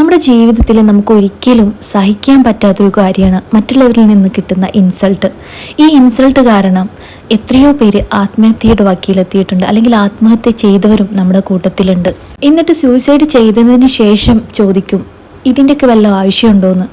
നമ്മുടെ ജീവിതത്തിൽ നമുക്ക് ഒരിക്കലും സഹിക്കാൻ പറ്റാത്തൊരു കാര്യമാണ് മറ്റുള്ളവരിൽ നിന്ന് കിട്ടുന്ന ഇൻസൾട്ട് ഈ ഇൻസൾട്ട് കാരണം എത്രയോ പേര് ആത്മഹത്യയുടെ വക്കീലെത്തിയിട്ടുണ്ട് അല്ലെങ്കിൽ ആത്മഹത്യ ചെയ്തവരും നമ്മുടെ കൂട്ടത്തിലുണ്ട്. എന്നിട്ട് സൂയിസൈഡ് ചെയ്തതിന് ശേഷം ചോദിക്കും ഇതിന്റെയൊക്കെ വല്ല ആവശ്യമുണ്ടോയെന്ന്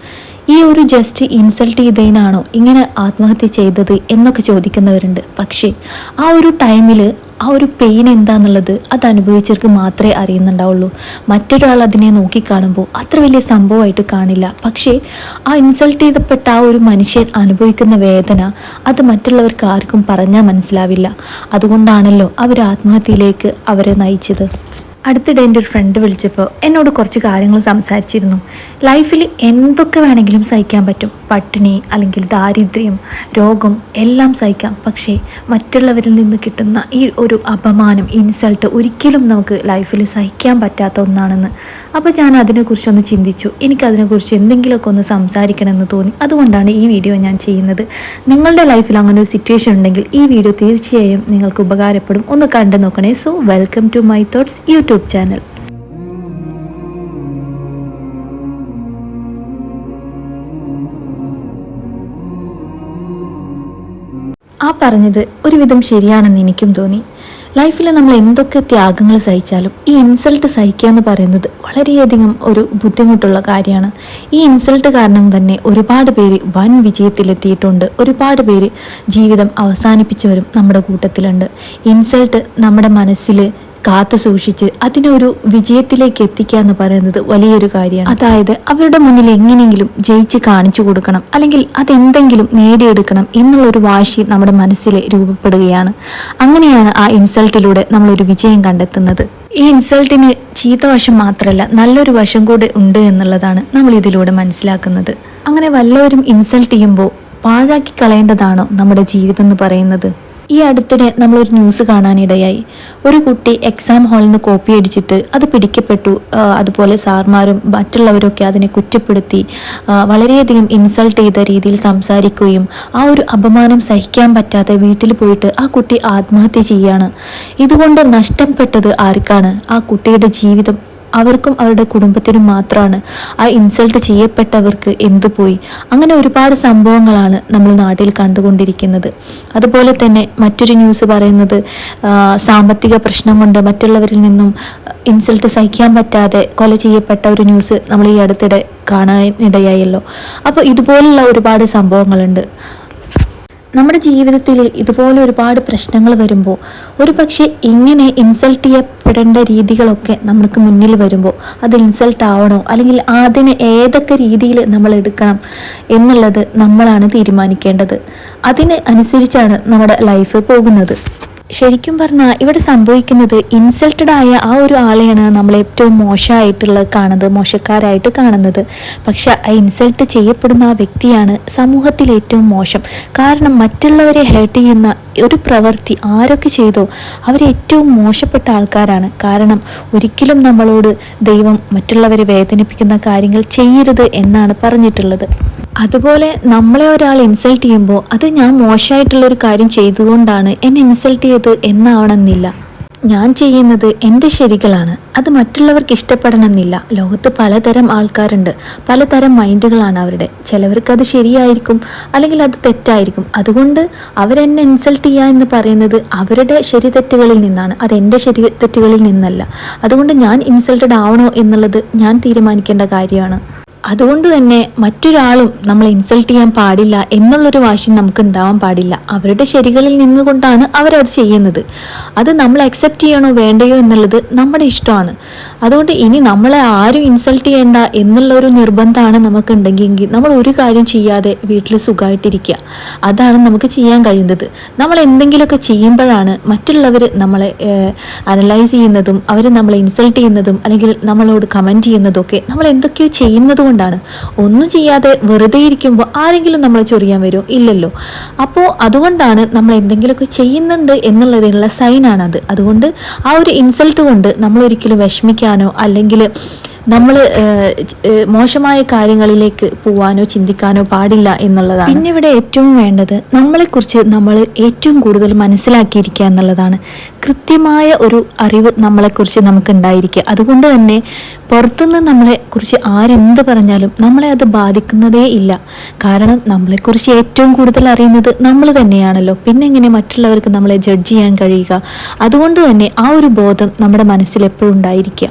ഈ ഒരു ജസ്റ്റ് ഇൻസൾട്ട് ചെയ്തതിനാണോ ഇങ്ങനെ ആത്മഹത്യ ചെയ്തത് എന്നൊക്കെ ചോദിക്കുന്നവരുണ്ട്. പക്ഷേ ആ ഒരു ടൈമിൽ ആ ഒരു പെയിൻ എന്താന്നുള്ളത് അത് അനുഭവിച്ചവർക്ക് മാത്രമേ അറിയുന്നുണ്ടാവുള്ളൂ. മറ്റൊരാൾ അതിനെ നോക്കിക്കാണുമ്പോൾ അത്ര വലിയ സംഭവമായിട്ട് കാണില്ല. പക്ഷേ ആ ഇൻസൾട്ട് ചെയ്തപ്പെട്ട ആ ഒരു മനുഷ്യൻ അനുഭവിക്കുന്ന വേദന അത് മറ്റുള്ളവർക്ക് ആർക്കും പറഞ്ഞാൽ മനസ്സിലാവില്ല. അതുകൊണ്ടാണല്ലോ അവർ ആത്മഹത്യയിലേക്ക് അവരെ നയിച്ചത്. അടുത്തിടെ എന്റെ ഒരു ഫ്രണ്ട് വിളിച്ചപ്പോൾ എന്നോട് കുറച്ച് കാര്യങ്ങൾ സംസാരിച്ചിരുന്നു. ലൈഫിൽ എന്തൊക്കെ വേണമെങ്കിലും സഹിക്കാൻ പറ്റും. പട്ടിണി അല്ലെങ്കിൽ ദാരിദ്ര്യം രോഗം എല്ലാം സഹിക്കാം. പക്ഷേ മറ്റുള്ളവരിൽ നിന്ന് കിട്ടുന്ന ഈ ഒരു അപമാനം ഇൻസൾട്ട് ഒരിക്കലും നമുക്ക് ലൈഫിൽ സഹിക്കാൻ പറ്റാത്ത ഒന്നാണെന്ന്. അപ്പോൾ ഞാൻ അതിനെക്കുറിച്ചൊന്ന് ചിന്തിച്ചു. എനിക്കതിനെക്കുറിച്ച് എന്തെങ്കിലുമൊക്കെ ഒന്ന് സംസാരിക്കണമെന്ന് തോന്നി. അതുകൊണ്ടാണ് ഈ വീഡിയോ ഞാൻ ചെയ്യുന്നത്. നിങ്ങളുടെ ലൈഫിൽ അങ്ങനെ ഒരു സിറ്റുവേഷൻ ഉണ്ടെങ്കിൽ ഈ വീഡിയോ തീർച്ചയായും നിങ്ങൾക്ക് ഉപകാരപ്പെടും. ഒന്ന് കണ്ടു നോക്കണേ. So welcome to my thoughts YouTube channel. ആ പറഞ്ഞത് ഒരുവിധം ശരിയാണെന്ന് എനിക്കും തോന്നി. ലൈഫിൽ നമ്മൾ എന്തൊക്കെ ത്യാഗങ്ങൾ സഹിച്ചാലും ഈ ഇൻസൾട്ട് സഹിക്കുക എന്ന് പറയുന്നത് വളരെയധികം ഒരു ബുദ്ധിമുട്ടുള്ള കാര്യമാണ്. ഈ ഇൻസൾട്ട് കാരണം തന്നെ ഒരുപാട് പേര് വൻ വിജയത്തിലെത്തിയിട്ടുണ്ട്. ഒരുപാട് പേര് ജീവിതം അവസാനിപ്പിച്ചവരും നമ്മുടെ കൂട്ടത്തിലുണ്ട്. ഇൻസൾട്ട് നമ്മുടെ മനസ്സിൽ കാത്തു സൂക്ഷിച്ച് അതിനെ ഒരു വിജയത്തിലേക്ക് എത്തിക്കുക എന്ന് പറയുന്നത് വലിയൊരു കാര്യമാണ്. അതായത് അവരുടെ മുന്നിൽ എങ്ങനെയെങ്കിലും ജയിച്ച് കാണിച്ചു കൊടുക്കണം അല്ലെങ്കിൽ അതെന്തെങ്കിലും നേടിയെടുക്കണം എന്നുള്ള ഒരു വാശി നമ്മുടെ മനസ്സിൽ രൂപപ്പെടുകയാണ്. അങ്ങനെയാണ് ആ ഇൻസൾട്ടിലൂടെ നമ്മളൊരു വിജയം കണ്ടെത്തുന്നത്. ഈ ഇൻസൾട്ടിന് ചീത്ത വശം മാത്രമല്ല നല്ലൊരു വശം കൂടെ ഉണ്ട് എന്നുള്ളതാണ് നമ്മൾ ഇതിലൂടെ മനസ്സിലാക്കുന്നത്. അങ്ങനെ വല്ലവരും ഇൻസൾട്ട് ചെയ്യുമ്പോൾ പാഴാക്കി കളയേണ്ടതാണോ നമ്മുടെ ജീവിതം എന്ന് പറയുന്നത്? ഈ അടുത്തിടെ നമ്മളൊരു ന്യൂസ് കാണാനിടയായി. ഒരു കുട്ടി എക്സാം ഹാളിൽ നിന്ന് കോപ്പി അടിച്ചിട്ട് അത് പിടിക്കപ്പെട്ടു. അതുപോലെ സാർമാരും മറ്റുള്ളവരൊക്കെ അതിനെ കുറ്റപ്പെടുത്തി വളരെയധികം ഇൻസൾട്ട് ചെയ്ത രീതിയിൽ സംസാരിക്കുകയും ആ ഒരു അപമാനം സഹിക്കാൻ പറ്റാതെ വീട്ടിൽ പോയിട്ട് ആ കുട്ടി ആത്മഹത്യ ചെയ്യാണ്. ഇതുകൊണ്ട് നഷ്ടപ്പെട്ടത് ആർക്കാണ്? ആ കുട്ടിയുടെ ജീവിതം അവർക്കും അവരുടെ കുടുംബത്തിനും മാത്രമാണ് ആ ഇൻസൾട്ട് ചെയ്യപ്പെട്ടവർക്ക് എന്തു പോയി? അങ്ങനെ ഒരുപാട് സംഭവങ്ങളാണ് നമ്മൾ നാട്ടിൽ കണ്ടുകൊണ്ടിരിക്കുന്നത്. അതുപോലെ തന്നെ മറ്റൊരു ന്യൂസ് പറയുന്നത് സാമ്പത്തിക പ്രശ്നം കൊണ്ട് മറ്റുള്ളവരിൽ നിന്നും ഇൻസൾട്ട് സഹിക്കാൻ പറ്റാതെ കൊല ചെയ്യപ്പെട്ട ഒരു ന്യൂസ് നമ്മൾ ഈ അടുത്തിടെ കാണാനിടയായല്ലോ. അപ്പോൾ ഇതുപോലുള്ള ഒരുപാട് സംഭവങ്ങളുണ്ട്. നമ്മുടെ ജീവിതത്തിൽ ഇതുപോലെ ഒരുപാട് പ്രശ്നങ്ങൾ വരുമ്പോൾ ഒരു പക്ഷേ ഇങ്ങനെ ഇൻസൾട്ട് ചെയ്യപ്പെടേണ്ട രീതികളൊക്കെ നമ്മൾക്ക് മുന്നിൽ വരുമ്പോൾ അത് ഇൻസൾട്ട് ആവണോ? അല്ലെങ്കിൽ അതിന് ഏതൊക്കെ രീതിയിൽ നമ്മൾ എടുക്കണം എന്നുള്ളത് നമ്മളാണ് തീരുമാനിക്കേണ്ടത്. അതിന് അനുസരിച്ചാണ് നമ്മുടെ ലൈഫ് പോകുന്നത്. ശരിക്കും പറഞ്ഞാൽ ഇവിടെ സംഭവിക്കുന്നത് ഇൻസൾട്ടഡ് ആയ ആ ഒരു ആളെയാണ് നമ്മൾ ഏറ്റവും മോശമായിട്ടുള്ള കാണുന്നത് മോശക്കാരായിട്ട് കാണുന്നത്. പക്ഷെ ആ ഇൻസൾട്ട് ചെയ്യപ്പെടുന്ന ആ വ്യക്തിയാണ് സമൂഹത്തിൽ ഏറ്റവും മോശം. കാരണം മറ്റുള്ളവരെ ഹേർട്ട് ചെയ്യുന്ന ഒരു പ്രവൃത്തി ആരൊക്കെ ചെയ്തോ അവർ ഏറ്റവും മോശപ്പെട്ട ആൾക്കാരാണ്. കാരണം ഒരിക്കലും നമ്മളോട് ദൈവം മറ്റുള്ളവരെ വേദനിപ്പിക്കുന്ന കാര്യങ്ങൾ ചെയ്യരുത് എന്നാണ് പറഞ്ഞിട്ടുള്ളത്. അതുപോലെ നമ്മളെ ഒരാൾ ഇൻസൾട്ട് ചെയ്യുമ്പോൾ അത് ഞാൻ മോശമായിട്ടുള്ള ഒരു കാര്യം ചെയ്തുകൊണ്ടാണ് എന്നെ ഇൻസൾട്ട് ചെയ്ത് എന്നാവണമെന്നില്ല. ഞാൻ ചെയ്യുന്നത് എന്റെ ശരികളാണ്. അത് മറ്റുള്ളവർക്ക് ഇഷ്ടപ്പെടണമെന്നില്ല. ലോകത്ത് പലതരം ആൾക്കാരുണ്ട്. പലതരം മൈൻഡുകളാണ് അവരുടെ. ചിലവർക്ക് അത് ശരിയായിരിക്കും അല്ലെങ്കിൽ അത് തെറ്റായിരിക്കും. അതുകൊണ്ട് അവരെന്നെ ഇൻസൾട്ട് ചെയ്യുക എന്ന് പറയുന്നത് അവരുടെ ശരി തെറ്റുകളിൽ നിന്നാണ്. അത് എന്റെ ശരി തെറ്റുകളിൽ നിന്നല്ല. അതുകൊണ്ട് ഞാൻ ഇൻസൾട്ടഡ് ആവണോ എന്നുള്ളത് ഞാൻ തീരുമാനിക്കേണ്ട കാര്യമാണ്. അതുകൊണ്ട് തന്നെ മറ്റൊരാളും നമ്മളെ ഇൻസൾട്ട് ചെയ്യാൻ പാടില്ല എന്നുള്ളൊരു വാശി നമുക്ക് ഉണ്ടാവാൻ പാടില്ല. അവരുടെ ശരികളിൽ നിന്നുകൊണ്ടാണ് അവരത് ചെയ്യുന്നത്. അത് നമ്മൾ അക്സെപ്റ്റ് ചെയ്യണോ വേണ്ടയോ എന്നുള്ളത് നമ്മുടെ ഇഷ്ടമാണ്. അതുകൊണ്ട് ഇനി നമ്മളെ ആരും ഇൻസൾട്ട് ചെയ്യേണ്ട എന്നുള്ള ഒരു നിർബന്ധമാണ് നമുക്കുണ്ടെങ്കിൽ നമ്മൾ ഒരു കാര്യം ചെയ്യാതെ വീട്ടിൽ സുഖമായിട്ടിരിക്കുക. അതാണ് നമുക്ക് ചെയ്യാൻ കഴിയുന്നത്. നമ്മൾ എന്തെങ്കിലുമൊക്കെ ചെയ്യുമ്പോഴാണ് മറ്റുള്ളവർ നമ്മളെ അനലൈസ് ചെയ്യുന്നതും അവർ നമ്മളെ ഇൻസൾട്ട് ചെയ്യുന്നതും അല്ലെങ്കിൽ നമ്മളോട് കമന്റ് ചെയ്യുന്നതും ഒക്കെ നമ്മൾ എന്തൊക്കെയോ ചെയ്യുന്നത് കൊണ്ടാണ്. ഒന്നും ചെയ്യാതെ വെറുതെ ഇരിക്കുമ്പോൾ ആരെങ്കിലും നമ്മളെ ചൊറിയാൻ വരുമോ? ഇല്ലല്ലോ. അപ്പോൾ അതുകൊണ്ടാണ് നമ്മൾ എന്തെങ്കിലുമൊക്കെ ചെയ്യുന്നുണ്ട് എന്നുള്ളതിനുള്ള സൈനാണത് അതുകൊണ്ട് ആ ഒരു ഇൻസൾട്ട് കൊണ്ട് നമ്മൾ ഒരിക്കലും വിഷമിക്കാനോ അല്ലെങ്കിൽ നമ്മൾ മോശമായ കാര്യങ്ങളിലേക്ക് പോവാനോ ചിന്തിക്കാനോ പാടില്ല എന്നുള്ളതാണ്. പിന്നെ ഇവിടെ ഏറ്റവും വേണ്ടത് നമ്മളെക്കുറിച്ച് നമ്മൾ ഏറ്റവും കൂടുതൽ മനസ്സിലാക്കിയിരിക്കുക എന്നുള്ളതാണ്. കൃത്യമായ ഒരു അറിവ് നമ്മളെക്കുറിച്ച് നമുക്ക് ഉണ്ടായിരിക്കുക അതുകൊണ്ട് തന്നെ പുറത്തുനിന്ന് നമ്മളെക്കുറിച്ച് ആരെന്ത് പറഞ്ഞാലും നമ്മളെ അത് ബാധിക്കുന്നതേ ഇല്ല. കാരണം നമ്മളെക്കുറിച്ച് ഏറ്റവും കൂടുതൽ അറിയുന്നത് നമ്മൾ തന്നെയാണല്ലോ. പിന്നെ എങ്ങനെ മറ്റുള്ളവർക്ക് നമ്മളെ ജഡ്ജ് ചെയ്യാൻ കഴിയുക. അതുകൊണ്ട് തന്നെ ആ ഒരു ബോധം നമ്മുടെ മനസ്സിൽ എപ്പോഴും ഉണ്ടായിരിക്കുക.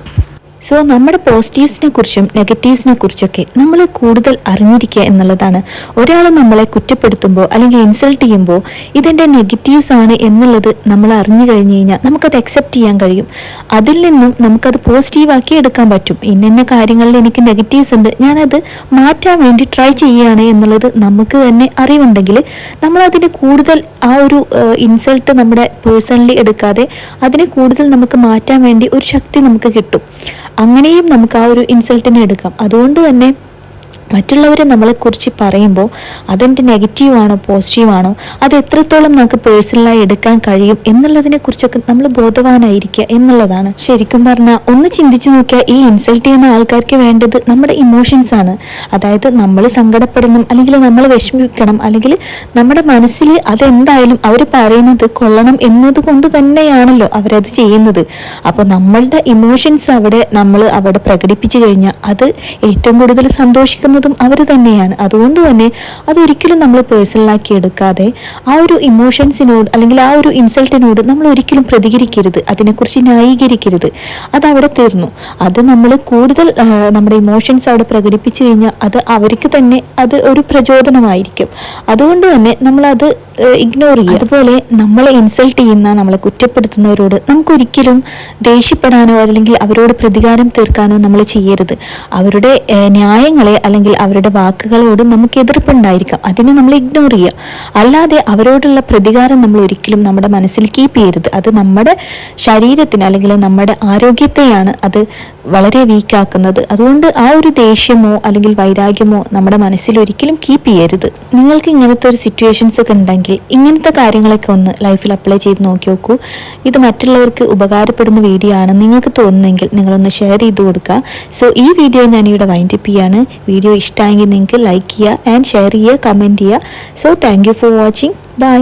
സോ നമ്മുടെ പോസിറ്റീവ്സിനെ കുറിച്ചും നെഗറ്റീവ്സിനെ കുറിച്ചൊക്കെ നമ്മൾ കൂടുതൽ അറിഞ്ഞിരിക്കുക എന്നുള്ളതാണ്. ഒരാൾ നമ്മളെ കുറ്റപ്പെടുത്തുമ്പോൾ അല്ലെങ്കിൽ ഇൻസൾട്ട് ചെയ്യുമ്പോൾ ഇതെന്റെ നെഗറ്റീവ്സ് ആണ് എന്നുള്ളത് നമ്മൾ അറിഞ്ഞു കഴിഞ്ഞു കഴിഞ്ഞാൽ നമുക്കത് അക്സെപ്റ്റ് ചെയ്യാൻ കഴിയും. അതിൽ നിന്നും നമുക്കത് പോസിറ്റീവാക്കി എടുക്കാൻ പറ്റും. ഇന്ന കാര്യങ്ങളിൽ എനിക്ക് നെഗറ്റീവ്സ് ഉണ്ട്. ഞാനത് മാറ്റാൻ വേണ്ടി ട്രൈ ചെയ്യുകയാണ് എന്നുള്ളത് നമുക്ക് തന്നെ അറിവുണ്ടെങ്കിൽ നമ്മളതിന് കൂടുതൽ ആ ഒരു ഇൻസൾട്ട് നമ്മുടെ പേഴ്സണലി എടുക്കാതെ അതിനെ കൂടുതൽ നമുക്ക് മാറ്റാൻ വേണ്ടി ഒരു ശക്തി നമുക്ക് കിട്ടും. അങ്ങനെയും നമുക്ക് ആ ഒരു ഇൻസൾട്ടിനെ എടുക്കാം. അതുകൊണ്ട് തന്നെ മറ്റുള്ളവർ നമ്മളെക്കുറിച്ച് പറയുമ്പോൾ അതെന്റെ നെഗറ്റീവാണോ പോസിറ്റീവാണോ അത് എത്രത്തോളം നമുക്ക് പേഴ്സണലായി എടുക്കാൻ കഴിയും എന്നുള്ളതിനെ കുറിച്ചൊക്കെ നമ്മൾ ബോധവാനായിരിക്കുക എന്നുള്ളതാണ്. ശരിക്കും പറഞ്ഞാൽ ഒന്ന് ചിന്തിച്ചു നോക്കിയാൽ ഈ ഇൻസൾട്ട് ചെയ്യുന്ന ആൾക്കാർക്ക് വേണ്ടത് നമ്മുടെ ഇമോഷൻസ് ആണ്. അതായത് നമ്മൾ സങ്കടപ്പെടണം അല്ലെങ്കിൽ നമ്മൾ വിഷമിക്കണം അല്ലെങ്കിൽ നമ്മുടെ മനസ്സിൽ അതെന്തായാലും അവർ പറയുന്നത് കൊള്ളണം എന്നതുകൊണ്ട് തന്നെയാണല്ലോ അവരത് ചെയ്യുന്നത്. അപ്പോൾ നമ്മളുടെ ഇമോഷൻസ് അവിടെ നമ്മൾ അവിടെ പ്രകടിപ്പിച്ചു കഴിഞ്ഞാൽ അത് ഏറ്റവും കൂടുതൽ സന്തോഷിക്കുന്ന ചെയ്യുന്നതും അവർ തന്നെയാണ്. അതുകൊണ്ട് തന്നെ അതൊരിക്കലും നമ്മൾ പേഴ്സണലാക്കി എടുക്കാതെ ആ ഒരു ഇമോഷൻസിനോട് അല്ലെങ്കിൽ ആ ഒരു ഇൻസൾട്ടിനോട് നമ്മൾ ഒരിക്കലും പ്രതികരിക്കരുത്. അതിനെക്കുറിച്ച് ന്യായീകരിക്കരുത്. അത് അവിടെ തീർന്നു. അത് നമ്മൾ കൂടുതൽ നമ്മുടെ ഇമോഷൻസ് അവിടെ പ്രകടിപ്പിച്ചു കഴിഞ്ഞാൽ അത് അവർക്ക് തന്നെ അത് ഒരു പ്രചോദനമായിരിക്കും. അതുകൊണ്ട് തന്നെ നമ്മളത് ഇഗ്നോർ ചെയ്യുക. അതുപോലെ നമ്മളെ ഇൻസൾട്ട് ചെയ്യുന്ന നമ്മളെ കുറ്റപ്പെടുത്തുന്നവരോട് നമുക്കൊരിക്കലും ദേഷ്യപ്പെടാനോ അല്ലെങ്കിൽ അവരോട് പ്രതികാരം തീർക്കാനോ നമ്മൾ ചെയ്യരുത്. അവരുടെ ന്യായങ്ങളെ അല്ലെങ്കിൽ അവരുടെ വാക്കുകളോട് നമുക്ക് എതിർപ്പുണ്ടായിരിക്കാം. അതിനെ നമ്മൾ ഇഗ്നോർ ചെയ്യുക. അല്ലാതെ അവരോടുള്ള പ്രതികാരം നമ്മൾ ഒരിക്കലും നമ്മുടെ മനസ്സിൽ കീപ്പ് ചെയ്യരുത്. അത് നമ്മുടെ ശരീരത്തിന് അല്ലെങ്കിൽ നമ്മുടെ ആരോഗ്യത്തെയാണ് അത് വളരെ വീക്കാക്കുന്നത് അതുകൊണ്ട് ആ ഒരു ദേഷ്യമോ അല്ലെങ്കിൽ വൈരാഗ്യമോ നമ്മുടെ മനസ്സിൽ ഒരിക്കലും കീപ്പ് ചെയ്യരുത്. നിങ്ങൾക്ക് ഇങ്ങനത്തെ ഒരു സിറ്റുവേഷൻസ് ഒക്കെ ഉണ്ടെങ്കിൽ ഇങ്ങനത്തെ കാര്യങ്ങളൊക്കെ ഒന്ന് ലൈഫിൽ അപ്ലൈ ചെയ്ത് നോക്കി നോക്കൂ. ഇത് മറ്റുള്ളവർക്ക് ഉപകാരപ്പെടുന്ന വീഡിയോ ആണ് നിങ്ങൾക്ക് തോന്നുന്നെങ്കിൽ നിങ്ങളൊന്ന് ഷെയർ ചെയ്ത് കൊടുക്കുക. സോ ഈ വീഡിയോ ഞാനിവിടെ വൈൻഡപ്പ് ചെയ്യാണ്. വീഡിയോ ഇഷ്ടമായെങ്കിൽ നിങ്ങൾക്ക് ലൈക്ക് ചെയ്യുക ആൻഡ് ഷെയർ ചെയ്യുക കമന്റ് ചെയ്യുക. So thank for watching bye